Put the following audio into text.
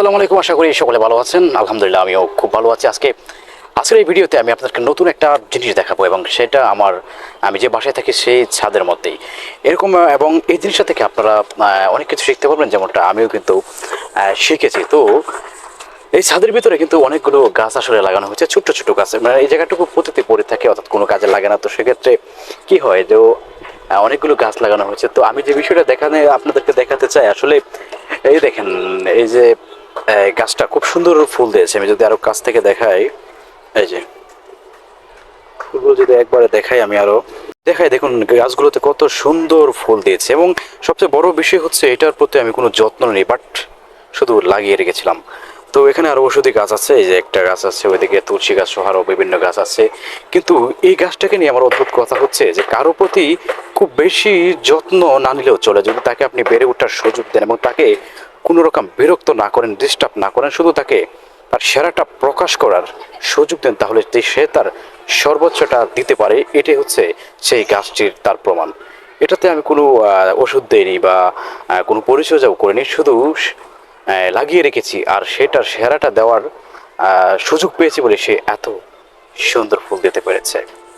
আসসালামু আলাইকুম, আশা করি সকলে ভালো আছেন। আলহামদুলিল্লাহ, আমিও খুব ভালো আছি। আজকে, আজকের এই ভিডিওতে আমি আপনাদেরকে নতুন একটা জিনিস দেখাবো এবং সেটা আমার, আমি যে বাসায় থাকি সেই ছাদের মধ্যেই। এরকম এবং এই জিনিসটা থেকে আপনারা অনেক কিছু শিখতে পারবেন, যেমনটা আমিও কিন্তু শিখেছি। তো, এই ছাদের ভিতরে কিন্তু অনেকগুলো গাছ আসলে লাগানো হয়েছে, ছোট্ট ছোট্ট গাছ। মানে এই জায়গাটুকু প্রতিতে পড়ে থাকে, অর্থাৎ কোনো কাজে লাগে না। তো সেক্ষেত্রে কি হয় যে অনেকগুলো গাছ লাগানো হয়েছে। তো আমি যে বিষয়টা দেখানে, আপনাদেরকে দেখাতে চাই, আসলে এই দেখেন, এই যে গাছটা খুব সুন্দর ফুল দিয়েছে। আমি যদি আরও কাছ থেকে দেখাই, এই যে, ফুলগুলো যদি একবারে দেখাই আমি আরও। দেখাই, দেখুন, গাছগুলোতে কত সুন্দর ফুল দিয়েছে এবং সবচেয়ে বড় বিষয় হচ্ছে এটার প্রতি আমি কোনো যত্ন নেই, বাট শুধু লাগিয়ে রেখেছিলাম। তো এখানে আরও ওষুধি গাছ আছে, এই যে একটা গাছ আছে, ওইদিকে তুলসী গাছ সহ আরও বিভিন্ন গাছ আছে। কিন্তু এই গাছটাকে নিয়ে আমার অদ্ভুত কথা হচ্ছে যে কারও প্রতি খুব বেশি যত্ন না নিলেও চলে, যদি তাকে আপনি বেড়ে ওঠার সুযোগ দেন এবং তাকে কোনো রকম বিরক্ত না করেন ডিস্টার্ব না করেন, শুধু তাকে তার সেরাটা প্রকাশ করার সুযোগ দেন, তাহলে সে তার সর্বোচ্চটা দিতে পারে, এটাই হচ্ছে সেই গাছটির তার প্রমাণ। এটাতে আমি কোনো ওষুধ দেইনি বা কোনো পরিচর্যাও করিনি, শুধু লাগিয়ে রেখেছি, আর সেটার সেরাটা দেওয়ার সুযোগ পেয়েছি বলে সে এত সুন্দর ফুল দিতে পেরেছে।